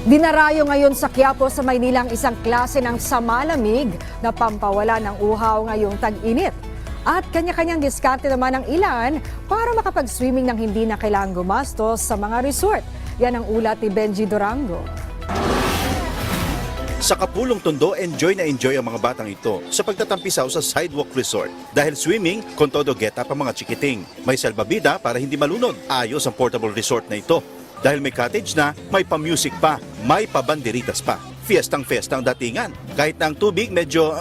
Dinarayo ngayon sa Quiapo sa Maynila ang isang klase ng samalamig na pampawala ng uhaw ngayong tag-init. At kanya-kanyang diskarte naman ng ilan para makapag-swimming ng hindi na kailangang gumastos sa mga resort. Yan ang ulat ni Benji Durango. Sa Kapulong Tondo, enjoy na enjoy ang mga batang ito sa pagtatampisaw sa Sidewalk Resort. Dahil swimming, con todo geta pa mga chikiting. May salbabida para hindi malunod. Ayos ang portable resort na ito. Dahil may cottage na, may pa-music pa, may pa-banderitas pa. Fiestang-fiesta ang datingan. Kahit na ang tubig medyo...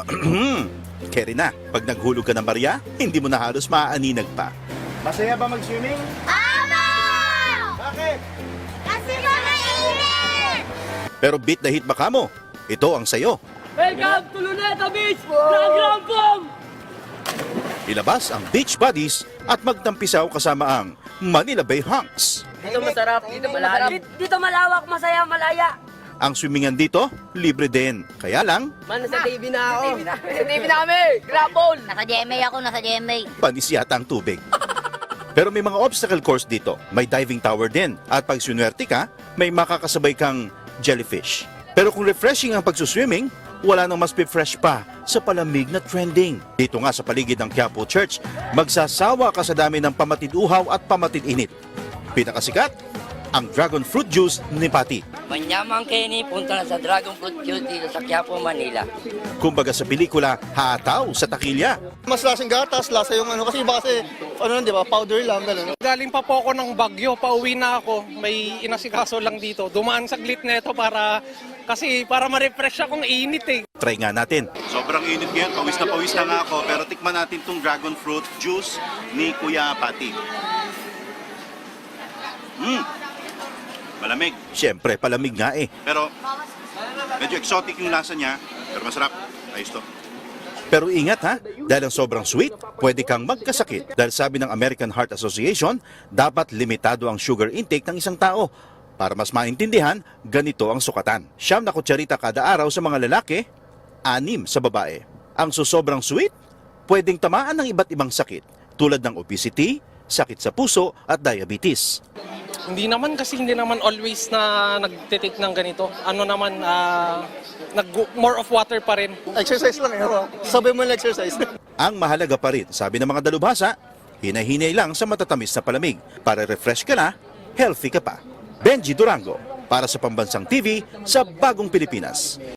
Carry na. Pag naghulog ka ng Maria, hindi mo na halos maaaninag pa. Masaya ba mag-swimming? Ama! Bakit? Kasi mainit! Pero beat na hit baka mo. Ito ang sayo. Welcome to Luneta Beach! Drag Rampong! Ilabas ang beach buddies at magtampisaw kasama ang Manila Bay Hunks. Dito masarap, dito malalim. Dito malawak, masaya, malaya. Ang swimmingan dito, libre din. Kaya lang, Man, sa TV na ako. Sa TV na kami! Grapple! Nasa GMA ako, nasa GMA. panis yata ang tubig. Pero may mga obstacle course dito. May diving tower din. At pag sunwerte ka, may makakasabay kang jellyfish. Pero kung refreshing ang pagsuswimming, wala nang mas fresh pa sa palamig na trending. Dito nga sa paligid ng Quiapo Church, magsasawa ka sa dami ng pamatid uhaw at pamatid init. Pinakasikat, ang dragon fruit juice ni Pati. Manyamang Kenny, punta na sa Dragon Fruit Juice dito sa Quiapo, Manila. Kumbaga sa pelikula, hataw sa takilya. Mas lasang gatas, lasa yung ano. Kasi iba kasi, ano lang, di ba, powder lang, ganun. Galing pa po ako ng Bagyo, pauwi na ako. May inasikaso lang dito. Dumaan saglit na ito para kasi para ma-refresh akong init eh. Try nga natin. Sobrang init ngayon, pawis na pawis na nga ako. Pero tikman natin tong dragon fruit juice ni Kuya Pati. Mmm! Malamig. Siyempre, palamig nga eh. Pero medyo exotic yung lasa niya. Pero masarap. Ayos to. Pero ingat ha, dahil ang sobrang sweet, pwede kang magkasakit. Dahil sabi ng American Heart Association, dapat limitado ang sugar intake ng isang tao. Para mas maintindihan, ganito ang sukatan. Siyam na kutsarita kada araw sa mga lalaki, anim sa babae. Ang susobrang sweet, pwedeng tamaan ng iba't ibang sakit tulad ng obesity, sakit sa puso at diabetes. Hindi naman kasi hindi naman always na nagtitake ng ganito. Ano naman, ah, nag more of water pa rin. Exercise lang eh. oh. Sabay mo lang exercise. Ang mahalaga pa rin, sabi ng mga dalubhasa, hinahinay lang sa matatamis na palamig. Para refresh ka na, healthy ka pa. Benji Durango, para sa Pambansang TV sa Bagong Pilipinas.